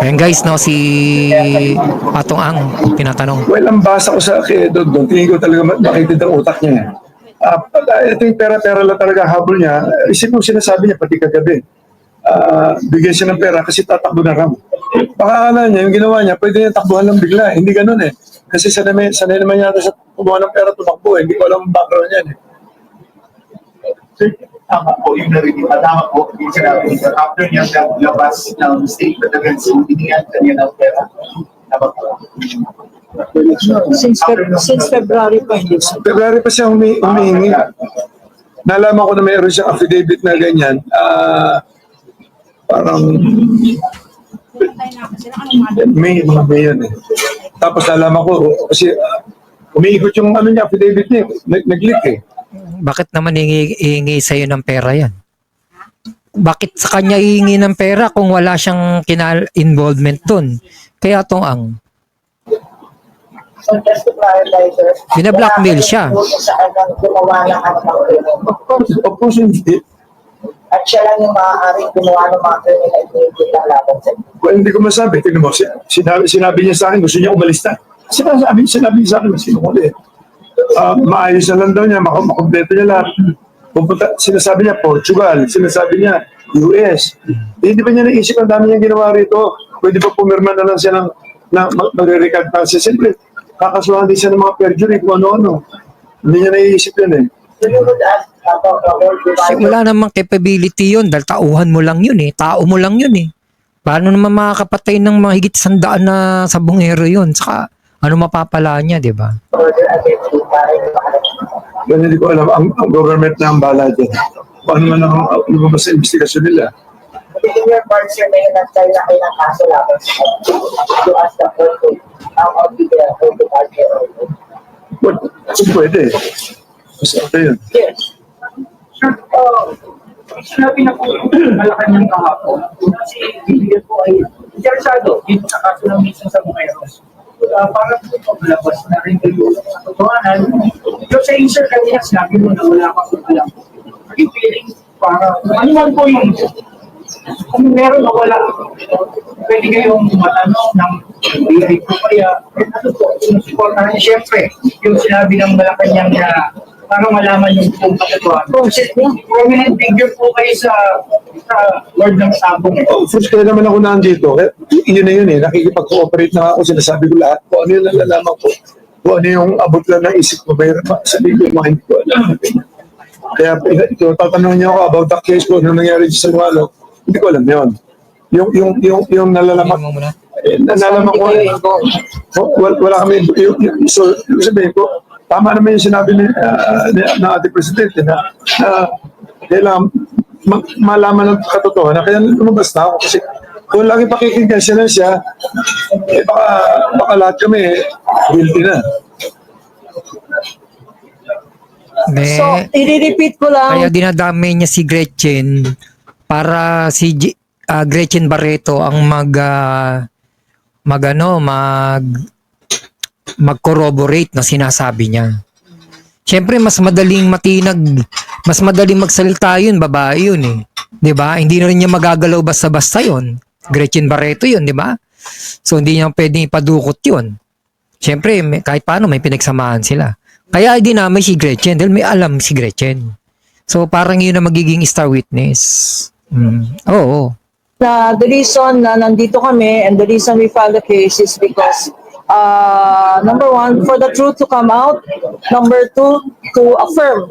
Ayan guys, no, si Atong Ang tinatanong. Well, ang basa ko sa kay Dodon, tingin ko talaga ma- makitid ang utak niya. eh. Pala, ito yung pera-pera lang talaga habol niya. Isip mo sinasabi niya pati kagabi. Ah, bigyan siya ng pera kasi tatakbo na raw. Baka akala niya, yung ginawa niya, pwede niya takbuhan lang bigla. Hindi ganun eh. Kasi sanay, sanay naman yata sa kumuha ng pera tumakbo eh. Hindi ko alam ang background niyan eh. Tama po yung narinig. Tama po yung sinabi niya. After niya labas ng statement agad, so binigyan kanya ng pera. Tama po. Since, Feb- since February pa hindi pa. February pa siya humi humihingi. Nalaman ko na mayroon siyang affidavit na ganyan. Ah, parang May, mga May yun eh. Tapos nalaman ko, kasi uh, umiikot yung ano niya, affidavit niya, nag- nag-leak eh. Bakit naman hingi, hingi sa'yo ng pera yan? Bakit sa kanya hihingi ng pera kung wala siyang kinal involvement dun? Kaya Atong Ang, So just to clarify, sir. Bina-blackmail wala siya. sa gumawa ng krimen. Of course, of course hindi. At siya lang yung maaaring gumawa ng mga krimen na laban sa inyo. Well, hindi ko masabi. Tingnan mo, si- sinabi, sinabi niya sa akin, gusto niya umalis na. Sinabi, sinabi niya sa akin, sinukuli. Uh, maayos na lang daw niya, mak- makompleto niya lahat. Pupunta, sinasabi niya Portugal, sinasabi niya US. Eh, Hindi ba niya naisip ang dami niyang ginawa rito? Pwede ba pumirma na lang siya ng, na, mag- magre-recant na siya? Siyempre, kakasuhan din siya ng mga perjury kung ano-ano. Hindi niya naisip yun eh. Kasi wala namang capability yun dahil tauhan mo lang yun eh. Tao mo lang yun eh. Paano naman makakapatay ng mga higit sandaan na sabongero yun? Saka ano mapapala niya, di ba? Yan hindi ko alam, ang, ang government na ang bala dyan. Paano man ang ang lumabas sa investigasyon nila? In your part, sir, may nagtay na kayo ng kaso laban sa. To ask the court to ang obligate ko to argue. Well, kasi pwede. Kasi okay yun. Yes. Sir, uh, sinabi na po Malacanang kahapon. Kasi bibigyan po ay interesado dito sa kaso ng mismo sa Bumeros. Uh, para po paglabas na rin kayo sa totohanan. Yung sa insert kanina, sinabi mo na wala kang alam. Are you feeling para ano man po yung kung meron o wala, pwede kayong matanong ng hindi ko kaya, ano po, yung supportahan, siyempre, yung sinabi ng Malacanang na para malaman yung kung katotohanan. Kasi prominent figure po kayo sa sa Lord ng Sabong. eh. Oh, first kaya naman ako nandito. Eh, yun na yun eh. Nakikipag-cooperate na ako. Sinasabi ko lahat. Kung ano yung nalalaman ko. Kung ano yung abot lang ng isip ko. Mayroon pa sa legal mind ko. Alam. Kaya ito, tatanungin niyo ako about the case ko. Ano nangyari sa Sanualo. Hindi ko alam yun. Yung, yung, yung, yung nalalaman mo eh, nalalaman ko. Oh, wala, wala kami. Yung, yung, so, yung sabihin ko, tama naman yung sinabi ni, uh, ni, ng ating presidente na, na kailangan ma- malaman ng katotohanan. Kaya lumabas na ako kasi kung lagi pakikinggan siya na siya, eh baka, baka lahat kami eh, guilty na. Me, So, i-repeat ko kaya lang, dinadamay niya si Gretchen para si G- ah, Gretchen Barreto ang mag ah, mag ano, mag mag-corroborate na sinasabi niya. Siyempre, mas madaling matinag, mas madaling magsalita yun, babae yun eh. ba? Hindi na rin niya magagalaw basta-basta yun. Gretchen Barreto yun, di ba? So, hindi niya pwedeng ipadukot yun. Siyempre, may, kahit paano, may pinagsamahan sila. Kaya dinamay si Gretchen dahil may alam si Gretchen. So, parang yun na magiging star witness. Mm. Oo. na the reason na nandito kami and the reason we filed the case is because uh, number one, for the truth to come out. Number two, to affirm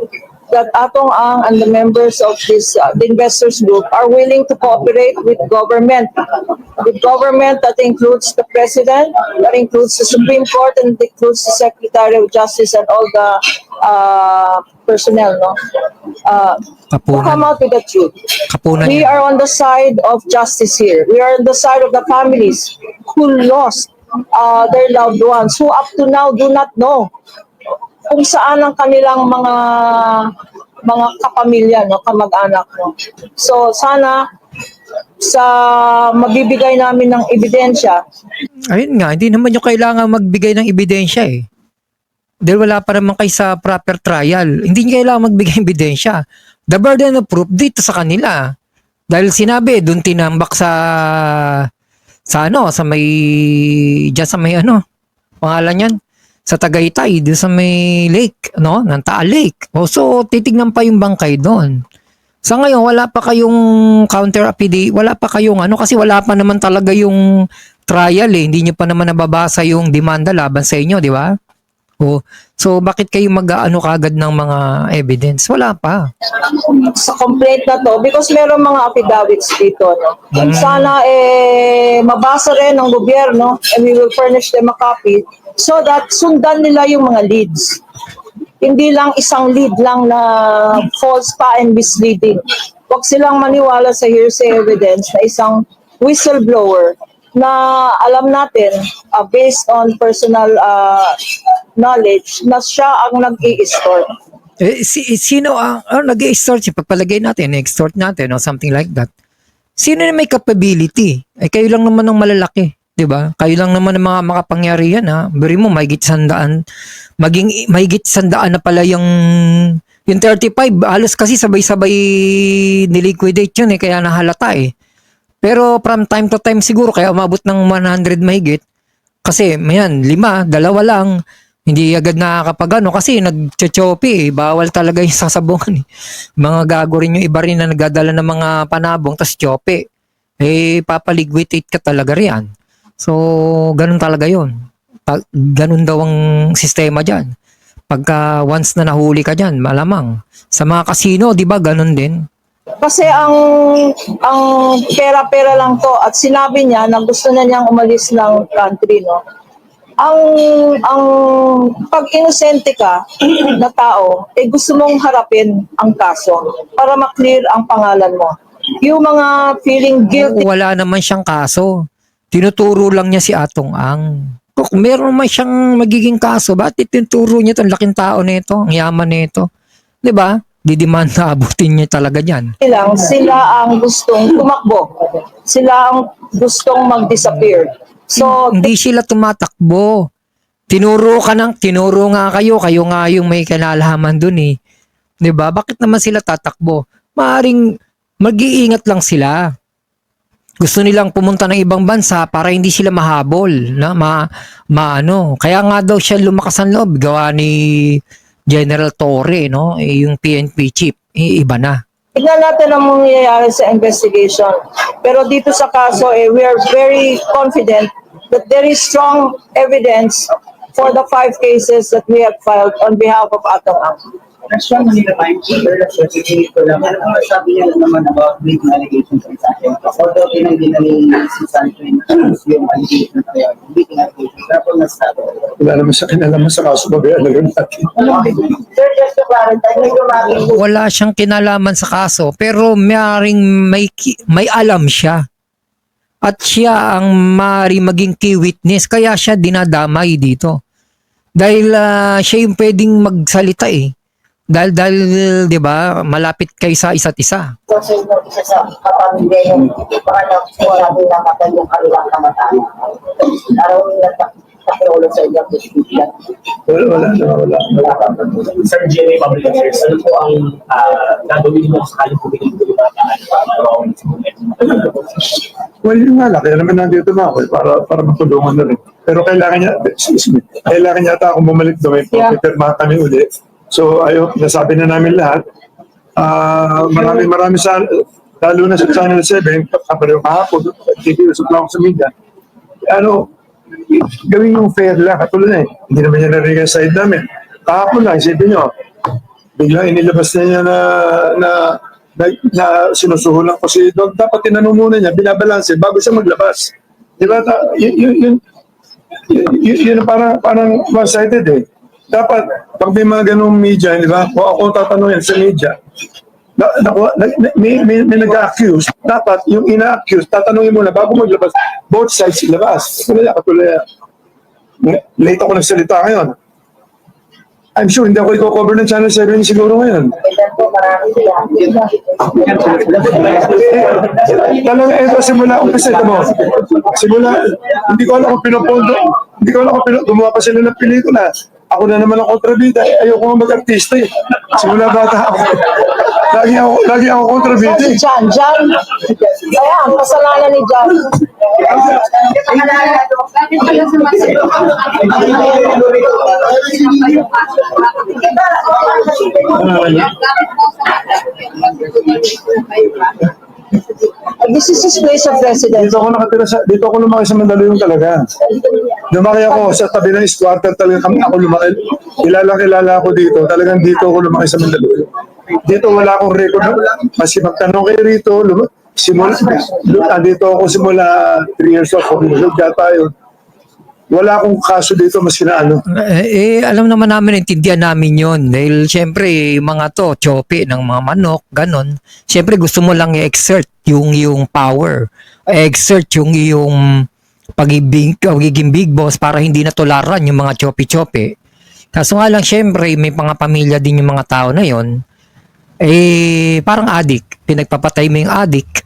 that Atong Ang and the members of this uh, the investors group are willing to cooperate with government. With government that includes the president, that includes the Supreme Court, and includes the Secretary of Justice and all the uh, personnel, no? Uh, to come Kapunan. out with the truth. Kapunan We are on the side of justice here. We are on the side of the families who lost uh, their loved ones, who up to now do not know kung saan ang kanilang mga mga kapamilya, no, kamag-anak. No. So sana sa mabibigay namin ng ebidensya, Ayun nga, hindi naman yung kailangan magbigay ng ebidensya eh. Dahil wala pa naman kayo sa proper trial. Hindi nyo kailangan magbigay ng ebidensya. The burden of proof dito sa kanila. Dahil sinabi, doon tinambak sa sa ano, sa may diyan sa may ano, pangalan yan, sa Tagaytay, doon sa may lake, no, ng Taal Lake. O, so, titignan pa yung bangkay doon. Sa ngayon, wala pa kayong counter affidavit, wala pa kayong ano, kasi wala pa naman talaga yung trial eh. Hindi nyo pa naman nababasa yung demanda laban sa inyo, di ba? O, so, bakit kayo mag-ano kagad ng mga evidence? Wala pa. sa complaint na to because meron mga affidavits dito no. Mm. Sana eh mabasa rin ng gobyerno and we will furnish them a copy so that sundan nila yung mga leads. Hindi lang isang lead lang na false pa and misleading. Huwag silang maniwala sa hearsay evidence na isang whistleblower na alam natin uh, based on personal uh, knowledge na siya ang nag-i-extort. Eh, si, sino ang oh, nag-extort siya? Pagpalagay natin, extort natin or something like that. Sino na may capability? Eh, kayo lang naman ng malalaki. 'di ba? Kayo lang naman ang mga makapangyarihan ha. Beri mo mahigit sandaan. Maging mahigit sandaan na pala yung yung 35 halos kasi sabay-sabay niliquidate yun eh kaya nahalata eh. Pero from time to time siguro kaya umabot ng 100 mahigit kasi mayan lima, dalawa lang hindi agad nakakapagano kasi nagchochopi eh. Bawal talaga yung sasabungan eh. Mga gago rin yung iba rin na nagdadala ng mga panabong tas chope. Eh, papaligwitate ka talaga riyan. So, ganun talaga yon Pa- ganun daw ang sistema dyan. Pagka once na nahuli ka dyan, malamang. Sa mga kasino, di ba, ganun din. Kasi ang ang pera-pera lang to at sinabi niya na gusto na niyang umalis ng country, no? Ang ang pag inosente ka na tao, eh gusto mong harapin ang kaso para maklear ang pangalan mo. Yung mga feeling guilty Wala naman siyang kaso. Tinuturo lang niya si Atong Ang. Kung meron naman siyang magiging kaso, bakit tinuturo niya itong laking tao nito, ang yaman nito? Di ba? Didimanda abutin niya talaga yan. lang, sila ang gustong tumakbo. Sila ang gustong mag-disappear. So, Hindi sila tumatakbo. Tinuro ka ng, tinuro nga kayo, kayo nga yung may kinalaman dun eh. 'Di ba? Bakit naman sila tatakbo? Maaring mag-iingat lang sila. Gusto nilang pumunta ng ibang bansa para hindi sila mahabol, na ma, maano. Kaya nga daw siya lumakas ang loob gawa ni General Torre, no? Eh, yung PNP chief, eh, iba na. Tignan natin ang mangyayari sa investigation. Pero dito sa kaso, eh, we are very confident that there is strong evidence for the five cases that we have filed on behalf of Atong Ang. Question Manila Times, sir, specifically ko lang, ano ang sabi niya naman about legal allegations sa akin? Although tinanggi na ni si Sancho yung yung allegations na yun, legal allegations, kung nasabi, Wala naman sa kinalaman sa kaso, babayaran na rin natin. Sir, just to clarify, may lumaki Wala siyang kinalaman sa kaso, pero maring may, may alam siya. At siya ang mari maging key witness, kaya siya dinadamay dito. Dahil ah, siya yung pwedeng magsalita eh. Dahil, dahil, di ba, malapit kayo sa isa't isa. kasi yung isa sa kapamilya yung baka na sinabi na matay yung kanilang kamatayan. Araw nila pakiulo sa inyo, Christian. Wala, wala, wala, wala. Sir Jerry Public Affairs, ano po ang ah, gagawin mo sa kaling pumili ng libanaan para Well, yun nga lang, kaya naman nandito na ako eh, para, para matulungan na rin. Pero kailangan niya, excuse me, kailangan niya ata akong bumalik doon, may Yeah. pipirmahan kami uli. So, ayo, nasabi na namin lahat. Ah, maraming maraming sa, lalo na sa Channel 7, kapareho kahapon, TV, sa ako sa media. Ano, gawin yung fair lang, katulad na eh. Hindi naman niya narinig ang side namin. Kahapon lang, isipin nyo, biglang inilabas na niya na, na, na, na sinusuhulan ko si Dog. Dapat tinanong muna niya, binabalanse bago siya maglabas. Di ba? Yun, yun, yun, yun, yun, yun parang, parang one-sided eh. Dapat, pag may mga ganung media, di ba? Kung ako tatanungin sa media, na, na, na, may, may, may nag-accuse, dapat yung ina-accuse, tatanungin mo na bago maglabas, both sides ilabas. Katulad, katulad, late ako nagsalita ngayon. I'm sure hindi ako i-cover ng Channel 7 siguro ngayon. Eh, Talaga ito simula umpisa ito mo. Simula, hindi ko alam kung pinopondo, hindi ko alam kung gumawa pa sila ng pelikula. Ako na naman ang kontrabida, eh, ayoko nga mag-artista eh. Simula bata ako. Lagi ako, lagi ako kontrabiti. Si Jan, Jan. Ayan, kasalanan ni Jan. This is his place of residence. Dito ako nakatira sa, dito ako lumaki sa Mandaluyong talaga. Lumaki ako sa tabi ng squatter talaga kami ako lumaki. Kilala kilala ako dito. Talagang dito ako lumaki sa Mandaluyong. Dito wala akong record. Maski magtanong kayo rito, simula, ah, dito ako simula 3 years old. Kung yata yun. Wala akong kaso dito maski na ano. Eh, eh, alam naman namin, intindihan namin yon Dahil syempre, mga to, chope ng mga manok, ganon. Syempre, gusto mo lang i-exert yung, yung power. Exert yung yung pagiging, pagiging big boss para hindi natularan yung mga chope-chope. Kaso nga lang, syempre, may mga pamilya din yung mga tao na yon eh, parang adik. Pinagpapatay mo yung adik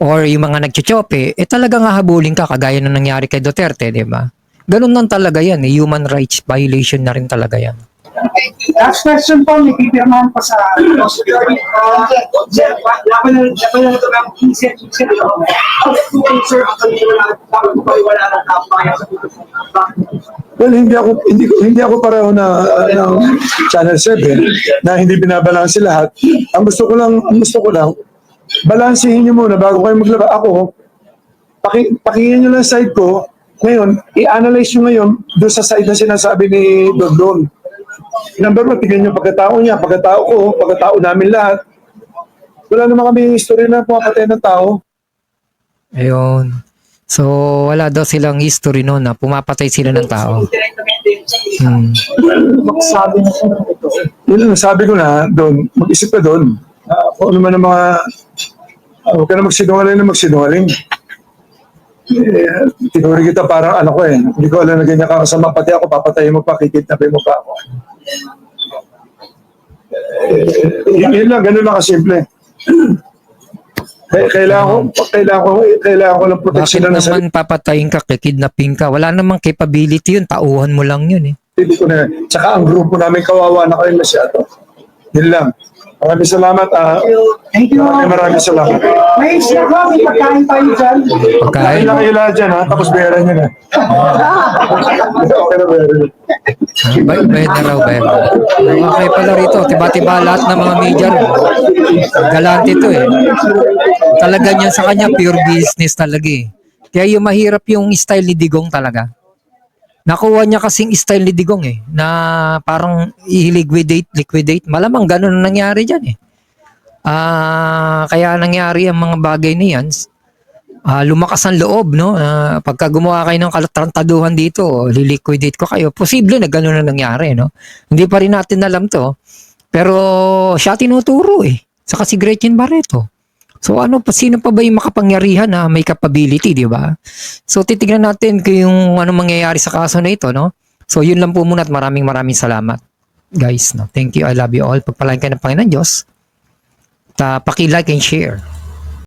or yung mga nagchochope, eh talagang hahabulin ka kagaya na nangyari kay Duterte, di ba? Ganun lang talaga yan, eh. human rights violation na rin talaga yan. Last question po, may pipirmahan pa sa security. Sir, laban na laban na ito ng sir, sir, sir, ang kanila kayo wala ng kampanya sa Well, hindi ako hindi ko hindi ako pareho na uh, ng Channel 7 na hindi binabalanse lahat. Ang gusto ko lang, ang gusto ko lang balansehin niyo muna bago kayo maglaba. Ako, paki, pakinggan niyo lang side ko. Ngayon, i-analyze niyo ngayon doon sa side na sinasabi ni Dondon. Number one, tingnan niyo pagkatao niya, pagkatao ko, pagkatao namin lahat. Wala naman kami history na pumapatay ng tao. Ayun. So, wala daw silang history no na pumapatay sila ng tao. Hmm. Sabi na siya ito. Yun ang sabi ko na doon, mag-isip ka doon. Uh, kung ano man ang mga, huwag ka na magsinungaling na magsinungaling. Eh, tinuri kita parang ano ko eh. Hindi ko alam na ganyan ka kasama. Pati ako, papatayin mo pa, kikidnapin mo pa ako. Eh, yun, yun lang, ganun lang kasimple. Kaya- Kailangan ko, kailangan ko, kailangan ko ng protection Bakit na nasa naman papatayin ka, kikidnapin ka? Wala namang capability yun, tauhan mo lang yun eh. sarili ko na. Tsaka ang grupo namin kawawa na kayo masyado. Yun lang. Maraming salamat. ah. Thank you. maraming maraming salamat. May sir, may pagkain tayo dyan. Pagkain. Kain lang kayo lahat dyan ha, tapos bayaran nyo na. okay na bayaran nyo. Bay, bayad na raw, bayad na. Okay pala rito, tiba-tiba lahat ng mga rin. Galante to eh. Talaga niyan sa kanya, pure business talaga eh. Kaya yung mahirap yung style ni Digong talaga. Nakuha niya kasing style ni Digong eh, na parang i-liquidate, liquidate. Malamang ganun ang nangyari dyan eh. Ah, kaya nangyari ang mga bagay na yan. Ah, lumakas ang loob, no? Ah, pagka gumawa kayo ng kalatrantaduhan dito, liliquidate ko kayo. Posible na gano'n na nangyari, no? Hindi pa rin natin alam to. Pero siya tinuturo eh. Saka si Gretchen Barreto. So ano pa, sino pa ba yung makapangyarihan na may capability, di ba? So titignan natin kung yung ano mangyayari sa kaso na ito, no? So yun lang po muna at maraming maraming salamat. Guys, no? Thank you. I love you all. Pagpalain kayo ng Panginoon Diyos. Ta, paki-like and share.